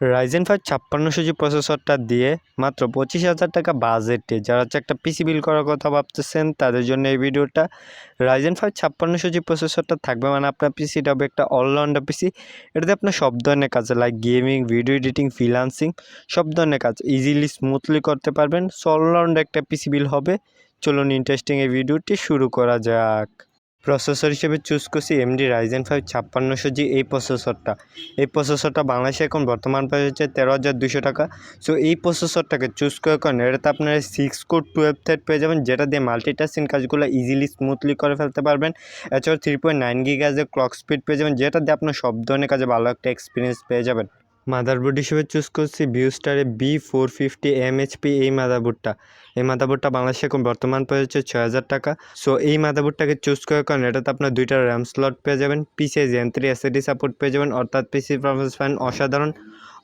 Ryzen five ছাপ্পান্নশো জি প্রসেসরটা দিয়ে মাত্র পঁচিশ হাজার টাকা বাজেটে যারা হচ্ছে একটা পিসি বিল করার কথা ভাবতেছেন, তাদের জন্য এই ভিডিওটা রাইজেন ফাইভ ছাপ্পান্নশো জি প্রসেসরটা থাকবে। মানে আপনার পিসিটা হবে একটা অলরাউন্ডার পিসি এটাতে আপনার সব ধরনের কাজ like gaming video editing freelancing সব ধরনের কাজ ইজিলি স্মুথলি করতে পারবেন। সো অলরাউন্ড একটা পিসি বিল হবে। চলুন ইন্টারেস্টিং এই ভিডিওটি শুরু করা যাক। প্রসেসর হিসেবে চুজ করছি এমডি রাইজেন ফাইভ ছাপ্পান্নশো জি এই প্রসেসরটা এই প্রসেসরটা বাংলাদেশে এখন বর্তমান প্রাইস হচ্ছে তেরো হাজার দুশো টাকা। সো এই প্রসেসরটাকে চুজ করে কারণ এটাতে আপনারা সিক্স কোড টুয়েলভ থ্রেড পেয়ে যাবেন, যেটা দিয়ে মাল্টিটাস্কিং কাজগুলো ইজিলি স্মুথলি করে ফেলতে পারবেন। এছাড়াও থ্রি পয়েন্ট নাইন গিগাজের ক্লক স্পিড পেয়ে যাবেন, যেটা দিয়ে আপনার সব ধরনের কাজে ভালো একটা এক্সপিরিয়েন্স পেয়ে যাবেন। মাদারবোর্ড হিসেবে চুজ করছি ভিউস্টারে বি ফোর ফিফটি এমএইচপি এই মাদারবোর্ডটা। এই মাদারবোর্ডটা বাংলাদেশে বর্তমান পেয়ে হচ্ছে ছয় হাজার টাকা। সো এই মাদারবোর্ডটাকে চুজ করার কারণে এটাতে আপনার দুইটা র্যাম স্লট পেয়ে যাবেন। পিসে জেন থ্রি এসএডি সাপোর্ট পেয়ে যাবেন। অর্থাৎ পিসি পারফরমেন্স ফ্যান অসাধারণ।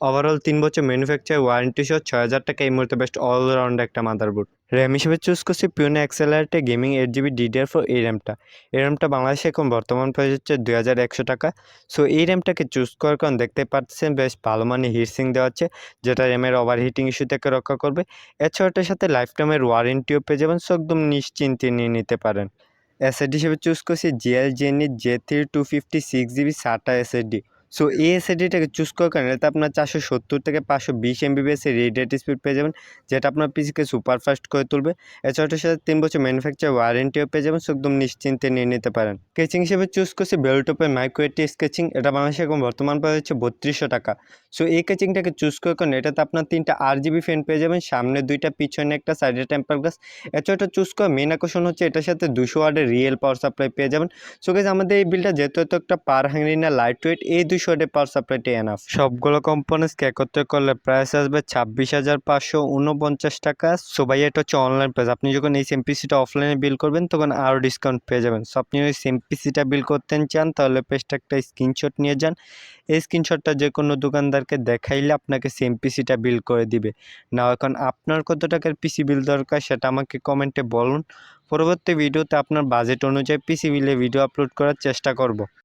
ওভারঅল তিন বছর ম্যানুফ্যাকচার ওয়ারেন্টি সহ ছয় হাজার টাকা এই মুহূর্তে বেস্ট অলরাউন্ড একটা মাদারবোর্ড র্যাম হিসেবে চুজ করছি পিওনে এক্সেলারেটে gaming eight GB DDR four এই র্যামটা এই র্যামটা বাংলাদেশে এখন বর্তমান প্রাইস হচ্ছে দুই হাজার একশো টাকা। সো এই র্যামটাকে চুজ করার কারণ দেখতে পাচ্ছেন, বেশ ভালো মানে হিটসিং দেওয়া হচ্ছে যেটা র্যামের ওভারহিটিং ইস্যু থেকে রক্ষা করবে। এছাড়া এটার সাথে লাইফ টাইমের ওয়ারেন্টিও পেয়ে যাবেন সো একদম নিশ্চিন্তে নিয়ে নিতে পারেন। এসএসডি হিসেবে চুজ করছি GL jenny J three two fifty six GB SATA SSD so এই এসএসডিটাকে চুজ করার কারণে এতে আপনার চারশো সত্তর থেকে পাঁচশো বিশ এমবিবিএস এর রিড স্পিড পেয়ে যাবেন, যেটা আপনার পিসিকে সুপার ফাস্ট করে তুলবে। এছাড়া এটার সাথে তিন বছর ম্যানুফ্যাকচার ওয়ারেন্টিও পেয়ে যাবেন একদম নিশ্চিন্তে নিয়ে নিতে পারেন। স্কেচিং হিসেবে চুজ করছি বেলটপের মাইক্রোয়েটি স্কেচিং এটা বাংলাদেশে এখন বর্তমান প্রাইস হচ্ছে বত্রিশশো টাকা। সো এই কেচিংটাকে চুজ করার কারণে এটাতে আপনার তিনটা আর জিবি ফ্যান পেয়ে যাবেন, সামনে দুইটা, পিছনে একটা সাইডে টেম্পার গ্লাস এছাড়া এটা চুজ করার মেন আকর্ষণ হচ্ছে এটার সাথে দুশো ওয়ার্ডের রিয়েল পাওয়ার সাপ্লাই পেয়ে যাবেন। সো গেছে আমাদের এই বিলটা যেহেতু একটা পার হাঙ্গি না লাইট ওয়েট এই ওয়ার্ডের পাওয়ার সাপ্লাইটি এনাফ। সবগুলো কম্পোনেন্টসকে একত্রে করলে প্রাইস আসবে ছাব্বিশ হাজার পাঁচশো উনপঞ্চাশ টাকা। সো এটা হচ্ছে অনলাইন প্রাইস আপনি যখন এই সিএমপিসিটা অফলাইনে বিল করবেন, তখন আরও ডিসকাউন্ট পেয়ে যাবেন। সো আপনি ওই সিএমপিসিটা বিল করতে চান, তাহলে পেজটা একটা স্ক্রিনশট নিয়ে যান। এই স্ক্রিনশটটা যে কোনো দোকানদারকে দেখাইলে আপনাকে সেমপিসিটা বিল করে দিবে। না এখন আপনার কত টাকার পিসি বিল দরকার সেটা আমাকে কমেন্টে বলুন। পরবর্তী ভিডিওতে আপনার বাজেট অনুযায়ী পিসি বিলে ভিডিও আপলোড করার চেষ্টা করব।